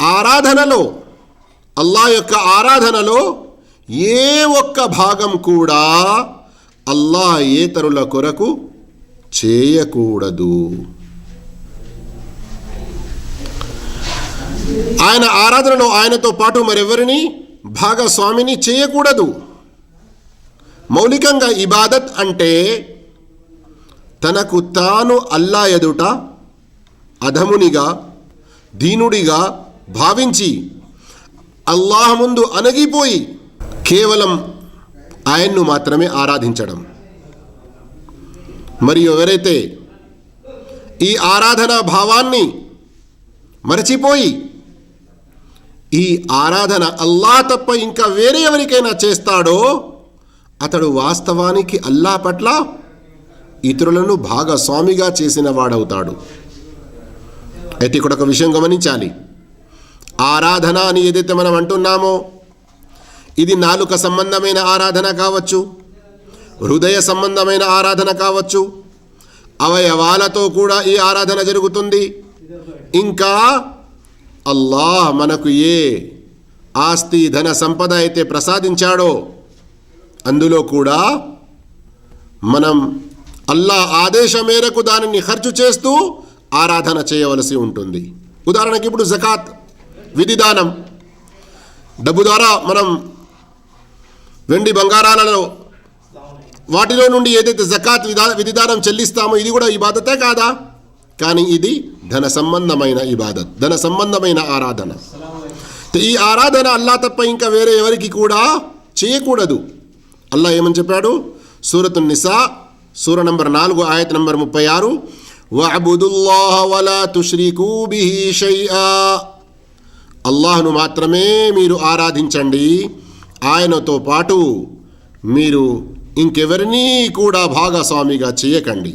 ఆరాధనలో అల్లా యొక్క ఆరాధనలో ఏ ఒక్క భాగం కూడా అల్లా ఏతరుల కొరకు చేయకూడదు. ఆయన ఆరాధనలో ఆయనతో పాటు మరెవరిని? భాగస్వామిని చేయకూడదు. మౌలికంగా ఇబాదత్ అంటే తనకు తాను అల్లా ఎదుట అధమునిగా దీనుడిగా భావించి అల్లాహ్ ముందు అనగిపోయి కేవలం ఆయన్ను మాత్రమే ఆరాధించడం. మరియు ఎవరైతే ఈ ఆరాధనా భావాన్ని మరచిపోయి ఈ ఆరాధన అల్లా తప్ప ఇంకా వేరే ఎవరికైనా చేస్తాడో అతడు వాస్తవానికి అల్లా పట్ల ఇతరులను భాగస్వామిగా చేసిన వాడవుతాడు. అయితే ఇక్కడ ఒక విషయం గమనించాలి. ఆరాధన అని ఏదైతే మనం అంటున్నామో ఇది నాలుక సంబంధమైన ఆరాధన కావచ్చు హృదయ సంబంధమైన ఆరాధన కావచ్చు అవయవాలతో కూడా ఈ ఆరాధన జరుగుతుంది. ఇంకా అల్లాహ్ మనకు ఏ ఆస్తి ధన సంపద అయితే ప్రసాదించాడో అందులో కూడా మనం అల్లా ఆదేశం మేరకు దానిని ఖర్చు చేస్తూ ఆరాధన చేయవలసి ఉంటుంది. ఉదాహరణకి ఇప్పుడు జకాత్. విధిదానం. డబ్బు ద్వారా మనం వెండి బంగారాలలో వాటిలో నుండి ఏదైతే జకాత్ విధా విధిదానం చెల్లిస్తామో ఇది కూడా ఇబాదతే కాదా? కానీ ఇది ధన సంబంధమైన ఇబాదత్ ధన సంబంధమైన ఆరాధన. ఈ ఆరాధన అల్లా తప్ప ఇంకా వేరే ఎవరికి కూడా చేయకూడదు. అల్లా ఏమని చెప్పాడు? సూరతు నిసా సూర నంబర్ నాలుగు ఆయత నంబర్ ముప్పై ఆరు. వఅబుదుల్లాహ వలా తుష్రికూ బిహి షైఆ. అల్లాహ్ను మాత్రమే మీరు ఆరాధించండి. ఆయనతో పాటు మీరు ఇంకెవరినీ కూడా భాగస్వామిగా చేయకండి.